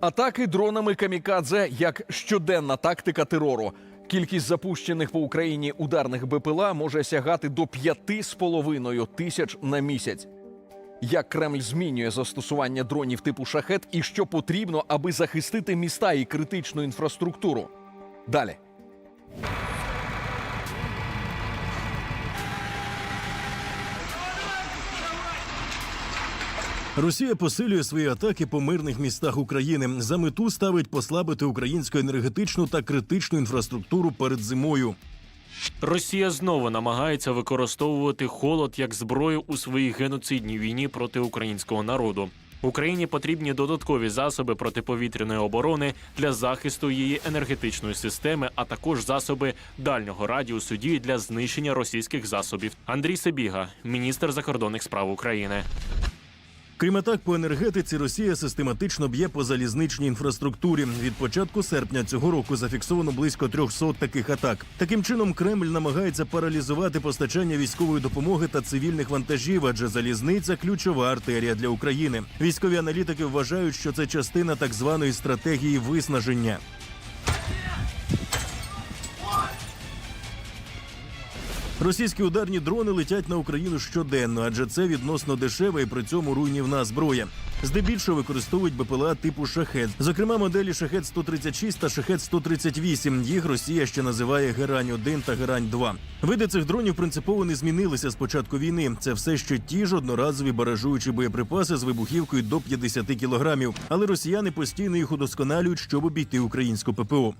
Атаки дронами камікадзе як щоденна тактика терору. Кількість запущених по Україні ударних БПЛА може сягати до 5,5 тисяч на місяць. Як Кремль змінює застосування дронів типу шахет і що потрібно, аби захистити міста і критичну інфраструктуру? Далі. Росія посилює свої атаки по мирних містах України. За мету ставить послабити українську енергетичну та критичну інфраструктуру перед зимою. Росія знову намагається використовувати холод як зброю у своїй геноцидній війні проти українського народу. Україні потрібні додаткові засоби протиповітряної оборони для захисту її енергетичної системи, а також засоби дальнього радіусу дії для знищення російських засобів. Андрій Сабіга, міністр закордонних справ України. Крім атак по енергетиці, Росія систематично б'є по залізничній інфраструктурі. Від початку серпня цього року зафіксовано близько 300 таких атак. Таким чином, Кремль намагається паралізувати постачання військової допомоги та цивільних вантажів, адже залізниця ключова артерія для України. Військові аналітики вважають, що це частина так званої стратегії виснаження. Російські ударні дрони летять на Україну щоденно, адже це відносно дешева і при цьому руйнівна зброя. Здебільшого використовують БПЛА типу шахет, зокрема моделі шахет 136 та шахет 138 Їх Росія ще називає Герань 1 та Герань 2 Види цих дронів принципово не змінилися з початку війни. Це все ще ті ж одноразові баражуючі боєприпаси з вибухівкою до 50 кілограмів. Але росіяни постійно їх удосконалюють, щоб обійти українську ППО.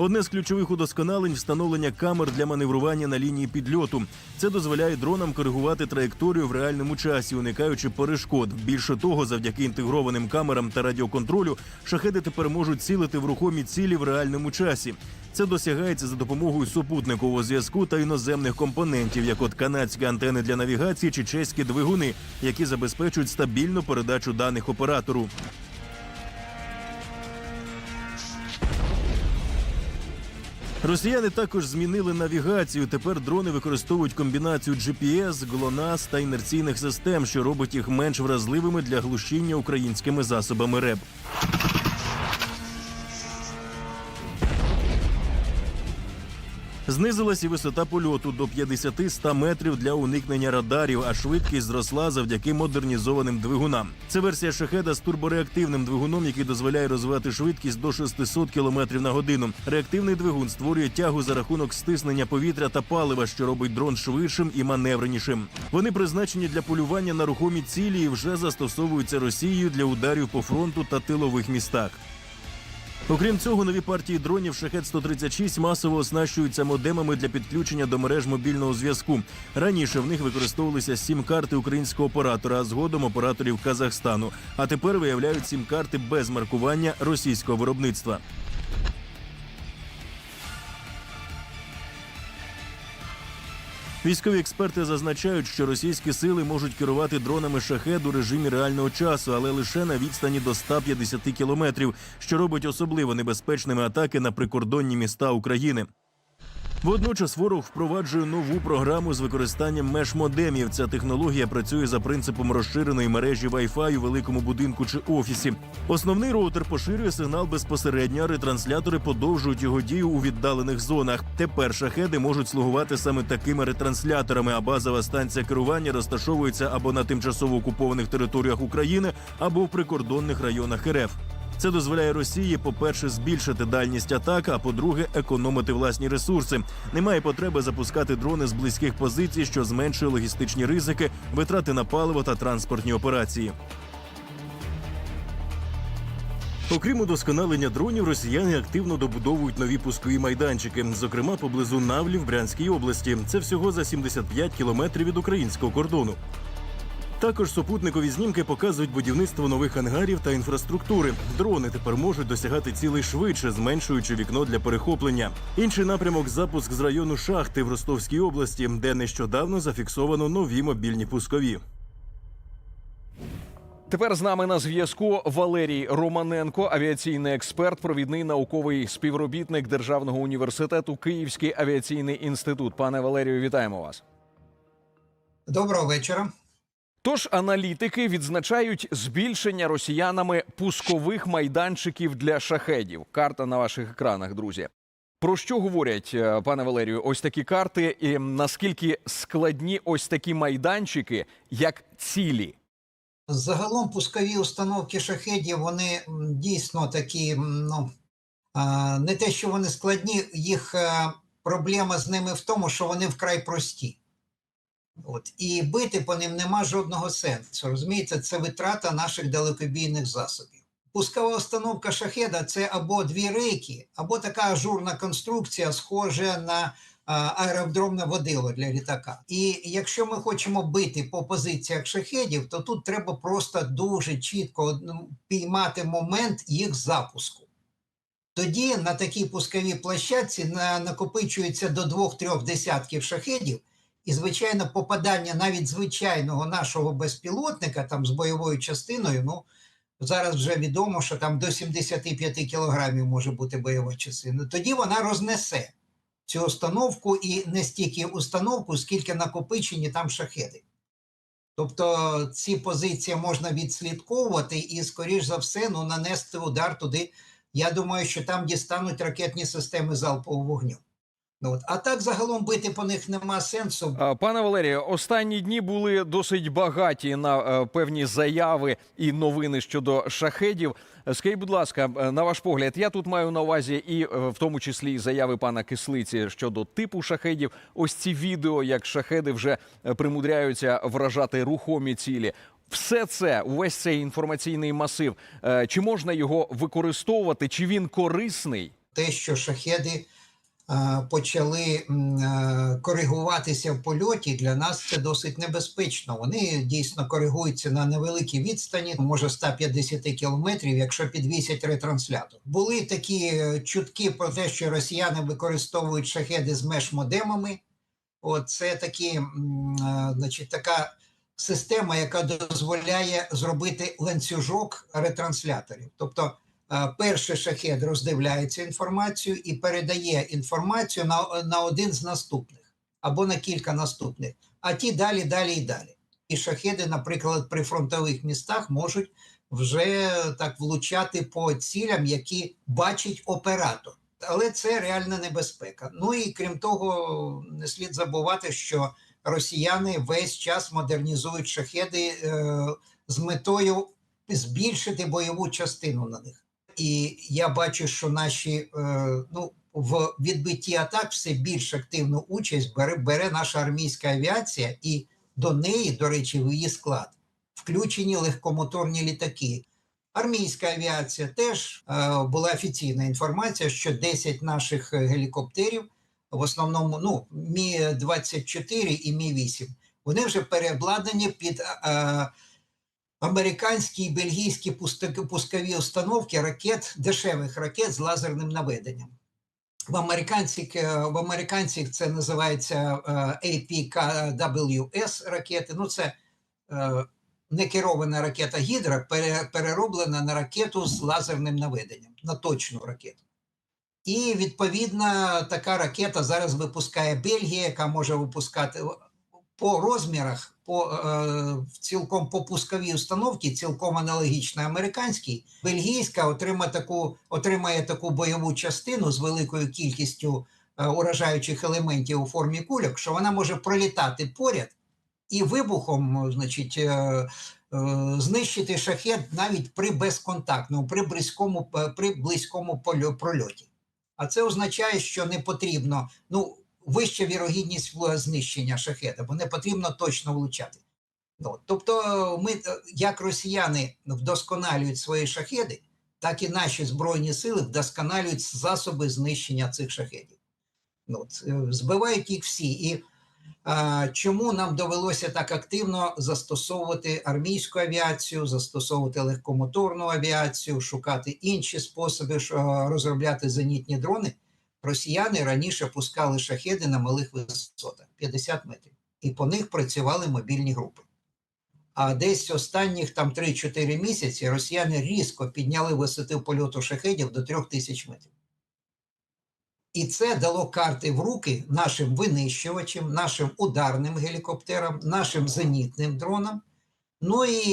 Одне з ключових удосконалень встановлення камер для маневрування на лінії підльоту. Це дозволяє дронам коригувати траєкторію в реальному часі, уникаючи перешкод. Більше того, завдяки інтегрованим камерам та радіоконтролю, шахеди тепер можуть цілити в рухомі цілі в реальному часі. Це досягається за допомогою супутникового зв'язку та іноземних компонентів, як от канадські антени для навігації чи чеські двигуни, які забезпечують стабільну передачу даних оператору. Росіяни також змінили навігацію. Тепер дрони використовують комбінацію GPS, GLONASS та інерційних систем, що робить їх менш вразливими для глушіння українськими засобами РЕБ. Знизилась і висота польоту до 50-100 метрів для уникнення радарів, а швидкість зросла завдяки модернізованим двигунам. Це версія шахеда з турбореактивним двигуном, який дозволяє розвивати швидкість до 600 км на годину. Реактивний двигун створює тягу за рахунок стиснення повітря та палива, що робить дрон швидшим і маневренішим. Вони призначені для полювання на рухомі цілі і вже застосовуються Росією для ударів по фронту та тилових містах. Окрім цього, нові партії дронів Шахет 136 масово оснащуються модемами для підключення до мереж мобільного зв'язку. Раніше в них використовувалися сім-карти українського оператора, а згодом операторів Казахстану. А тепер виявляють сім-карти без маркування російського виробництва. Військові експерти зазначають, що російські сили можуть керувати дронами шахед у режимі реального часу, але лише на відстані до 150 кілометрів, що робить особливо небезпечними атаки на прикордонні міста України. Водночас ворог впроваджує нову програму з використанням меж-модемів. Ця технологія працює за принципом розширеної мережі Wi-Fi у великому будинку чи офісі. Основний роутер поширює сигнал безпосередньо, а ретранслятори подовжують його дію у віддалених зонах. Тепер шахеди можуть слугувати саме такими ретрансляторами, а базова станція керування розташовується або на тимчасово окупованих територіях України, або в прикордонних районах РФ. Це дозволяє Росії, по-перше, збільшити дальність атак, а по-друге, економити власні ресурси. Немає потреби запускати дрони з близьких позицій, що зменшує логістичні ризики, витрати на паливо та транспортні операції. Окрім удосконалення дронів, росіяни активно добудовують нові пускові майданчики, зокрема поблизу Навлі в Брянській області. Це всього за 75 кілометрів від українського кордону. Також супутникові знімки показують будівництво нових ангарів та інфраструктури. Дрони тепер можуть досягати цілей швидше, зменшуючи вікно для перехоплення. Інший напрямок запуск з району шахти в Ростовській області, де нещодавно зафіксовано нові мобільні пускові. Тепер з нами на зв'язку Валерій Романенко, авіаційний експерт, провідний науковий співробітник Державного університету Київський авіаційний інститут. Пане Валерію, вітаємо вас. Доброго вечора. Тож аналітики відзначають збільшення росіянами пускових майданчиків для шахедів. Карта на ваших екранах, друзі. Про що говорять, е, пане Валерію, ось такі карти, і наскільки складні ось такі майданчики, як цілі? Загалом пускові установки шахедів, вони дійсно такі, ну, не те, що вони складні, їх е, проблема з ними в тому, що вони вкрай прості. От. І бити по ним нема жодного сенсу. Розумієте, це витрата наших далекобійних засобів. Пускова установка шахеда це або дві рейки, або така ажурна конструкція, схожа на аеродромне водило для літака. І якщо ми хочемо бити по позиціях шахедів, то тут треба просто дуже чітко ну, піймати момент їх запуску. Тоді на такій пусковій площадці на, накопичується до двох-трьох десятків шахедів, і, звичайно, попадання навіть звичайного нашого безпілотника там з бойовою частиною, ну зараз вже відомо, що там до 75 кілограмів може бути бойова частина. Тоді вона рознесе цю установку і не стільки установку, скільки накопичені там шахеди. Тобто ці позиції можна відслідковувати і, скоріш за все, ну, нанести удар туди. Я думаю, що там дістануть ракетні системи залпового вогню. Ну, от. А так загалом бити по них нема сенсу. Пане Валерію, останні дні були досить багаті на е, певні заяви і новини щодо шахедів. Скажіть, будь ласка, е, на ваш погляд, я тут маю на увазі і е, в тому числі і заяви пана Кислиці щодо типу шахедів. Ось ці відео, як шахеди вже примудряються вражати рухомі цілі. Все це, увесь цей інформаційний масив, чи можна його використовувати, чи він корисний? те, що шахеди почали е, коригуватися в польоті, для нас це досить небезпечно. Вони дійсно коригуються на невеликій відстані, може 150 кілометрів, якщо підвісять ретранслятор. Були такі е, чутки про те, що росіяни використовують шахеди з меж-модемами. От це такі, е, значить, така система, яка дозволяє зробити ланцюжок ретрансляторів. Тобто Е, перший шахед роздивляється інформацію і передає інформацію на, на один з наступних або на кілька наступних, а ті далі, далі і далі. І шахеди, наприклад, при фронтових містах можуть вже так влучати по цілям, які бачить оператор. Але це реальна небезпека. Ну і крім того, не слід забувати, що росіяни весь час модернізують шахеди е, з метою збільшити бойову частину на них. І я бачу, що наші е, ну, в відбитті атак все більш активну участь бере, бере наша армійська авіація, і до неї, до речі, в її склад включені легкомоторні літаки. Армійська авіація теж е, була офіційна інформація, що 10 наших е, гелікоптерів, в основному ну, Мі 24 і Мі 8 вони вже переобладнані під. Е, американські і бельгійські пускові установки ракет, дешевих ракет з лазерним наведенням. В американців, в американців це називається е, APKWS ракети. Ну, це е, некерована ракета Гідра, пере- перероблена на ракету з лазерним наведенням, на точну ракету. І відповідно така ракета зараз випускає Бельгія, яка може випускати по розмірах, по е, цілком по пусковій установці, цілком аналогічна американській, бельгійська отримає таку, отримає таку бойову частину з великою кількістю е, уражаючих елементів у формі кульок, що вона може пролітати поряд і вибухом, значить, е, е, знищити шахет навіть при безконтактному, при близькому, е, при близькому польо- прольоті. А це означає, що не потрібно. Ну, вища вірогідність знищення шахеда, бо не потрібно точно влучати. Ну, тобто, ми, е, як росіяни вдосконалюють свої шахеди, так і наші збройні сили вдосконалюють засоби знищення цих шахедів. Ну, е, збивають їх всі. І а, чому нам довелося так активно застосовувати армійську авіацію, застосовувати легкомоторну авіацію, шукати інші способи що, розробляти зенітні дрони? Росіяни раніше пускали шахеди на малих висотах 50 метрів, і по них працювали мобільні групи. А десь останніх там 3-4 місяці росіяни різко підняли висоту польоту шахедів до 3000 метрів. І це дало карти в руки нашим винищувачам, нашим ударним гелікоптерам, нашим зенітним дронам. Ну і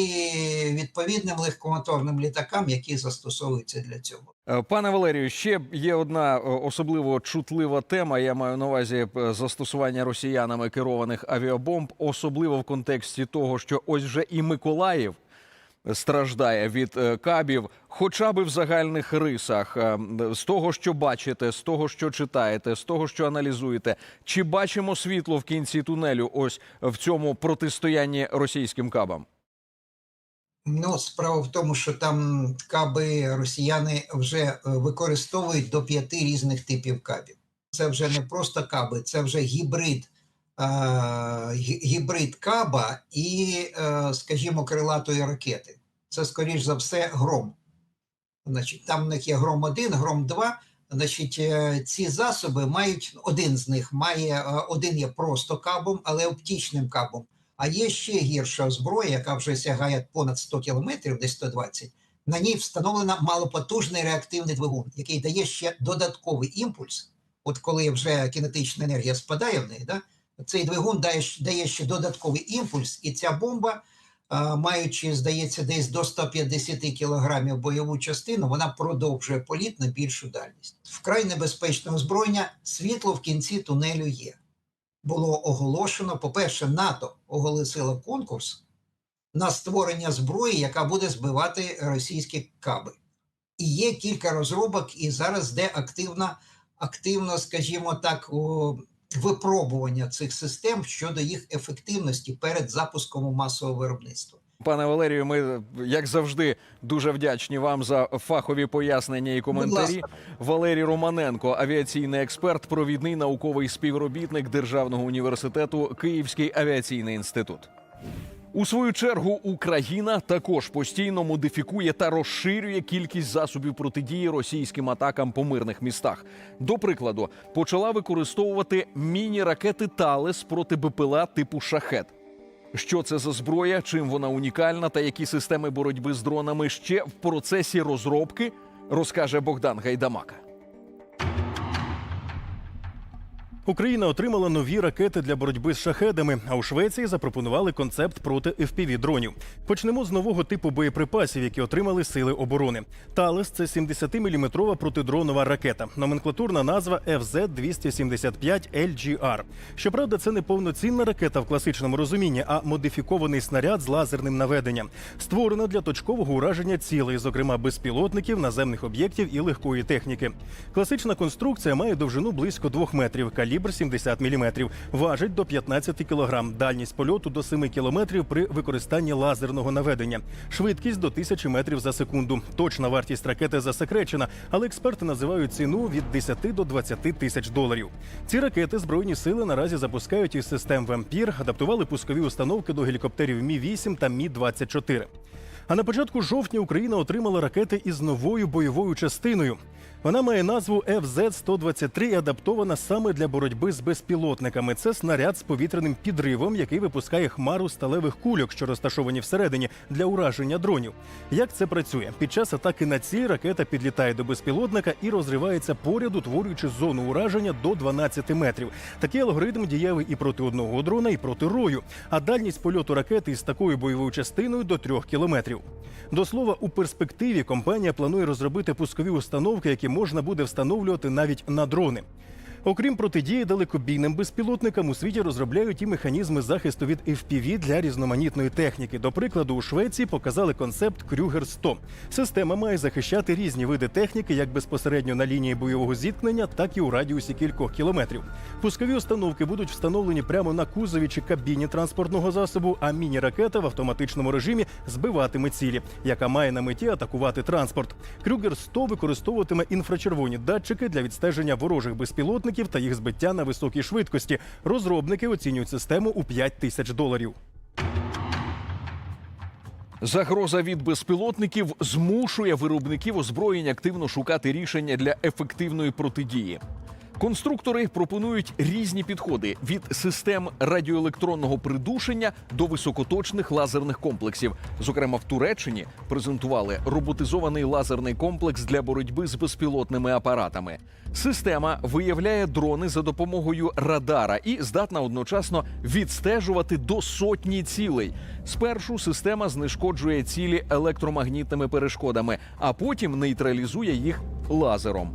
відповідним легкомоторним літакам, які застосовуються для цього. Е, Пане Валерію, ще є одна е, особливо чутлива тема. Я маю на увазі е, застосування росіянами керованих авіабомб, особливо в контексті того, що ось вже і Миколаїв страждає від кабів, хоча би в загальних рисах, з того, що бачите, з того, що читаєте, з того, що аналізуєте. Чи бачимо світло в кінці тунелю? Ось в цьому протистоянні російським кабам? Ну, справа в тому, що там каби росіяни вже е, використовують до п'яти різних типів кабів. Це вже не просто каби, це вже гібрид, е, гібрид каба і, е, скажімо, крилатої ракети. Це, скоріш за все, гром. Значить, там в них є гром 1 гром 2 Значить, е, ці засоби мають один з них має е, один є просто кабом, але оптичним кабом. А є ще гірша зброя, яка вже сягає понад 100 кілометрів, десь 120. На ній встановлено малопотужний реактивний двигун, який дає ще додатковий імпульс. От коли вже кінетична енергія спадає в неї, да, цей двигун дає, дає ще додатковий імпульс, і ця бомба, маючи, здається, десь до 150 кілограмів бойову частину, вона продовжує політ на більшу дальність. Вкрай небезпечне озброєння світло в кінці тунелю є було оголошено, по-перше, НАТО оголосило конкурс на створення зброї, яка буде збивати російські каби. І є кілька розробок, і зараз де активно, активно, скажімо так, випробування цих систем щодо їх ефективності перед запуском масового виробництва. Пане Валерію, ми як завжди дуже вдячні вам за фахові пояснення і коментарі. Валерій Романенко, авіаційний експерт, провідний науковий співробітник Державного університету Київський авіаційний інститут. У свою чергу Україна також постійно модифікує та розширює кількість засобів протидії російським атакам по мирних містах. До прикладу, почала використовувати міні-ракети Талес проти БПЛА типу Шахет. Що це за зброя, чим вона унікальна? Та які системи боротьби з дронами ще в процесі розробки, розкаже Богдан Гайдамака. Україна отримала нові ракети для боротьби з шахедами. А у Швеції запропонували концепт проти fpv дронів. Почнемо з нового типу боєприпасів, які отримали сили оборони. Талес це 70-мм протидронова ракета. Номенклатурна назва FZ-275 LGR. Щоправда, це не повноцінна ракета в класичному розумінні, а модифікований снаряд з лазерним наведенням, створена для точкового ураження цілей, зокрема безпілотників, наземних об'єктів і легкої техніки. Класична конструкція має довжину близько 2 метрів, калібр 70 мм, важить до 15 кг, дальність польоту до 7 км при використанні лазерного наведення, швидкість до 1000 метрів за секунду. Точна вартість ракети засекречена, але експерти називають ціну від 10 до 20 тисяч доларів. Ці ракети збройні сили наразі запускають із систем Вампір, адаптували пускові установки до гелікоптерів Мі 8 та Мі 24 А на початку жовтня Україна отримала ракети із новою бойовою частиною. Вона має назву FZ-123 і адаптована саме для боротьби з безпілотниками. Це снаряд з повітряним підривом, який випускає хмару сталевих кульок, що розташовані всередині для ураження дронів. Як це працює? Під час атаки на ціль ракета підлітає до безпілотника і розривається поряд, утворюючи зону ураження до 12 метрів. Такий алгоритм дієвий і проти одного дрона, і проти рою. А дальність польоту ракети із такою бойовою частиною до 3 кілометрів. До слова, у перспективі компанія планує розробити пускові установки, які можна буде встановлювати навіть на дрони. Окрім протидії далекобійним безпілотникам, у світі розробляють і механізми захисту від FPV для різноманітної техніки. До прикладу, у Швеції показали концепт Крюгер 100 Система має захищати різні види техніки, як безпосередньо на лінії бойового зіткнення, так і у радіусі кількох кілометрів. Пускові установки будуть встановлені прямо на кузові чи кабіні транспортного засобу, а міні-ракета в автоматичному режимі збиватиме цілі, яка має на меті атакувати транспорт. Крюгер 100 використовуватиме інфрачервоні датчики для відстеження ворожих безпілотників та їх збиття на високій швидкості. Розробники оцінюють систему у 5 тисяч доларів. Загроза від безпілотників змушує виробників озброєнь активно шукати рішення для ефективної протидії. Конструктори пропонують різні підходи від систем радіоелектронного придушення до високоточних лазерних комплексів. Зокрема, в Туреччині презентували роботизований лазерний комплекс для боротьби з безпілотними апаратами. Система виявляє дрони за допомогою радара і здатна одночасно відстежувати до сотні цілей. Спершу система знешкоджує цілі електромагнітними перешкодами, а потім нейтралізує їх лазером.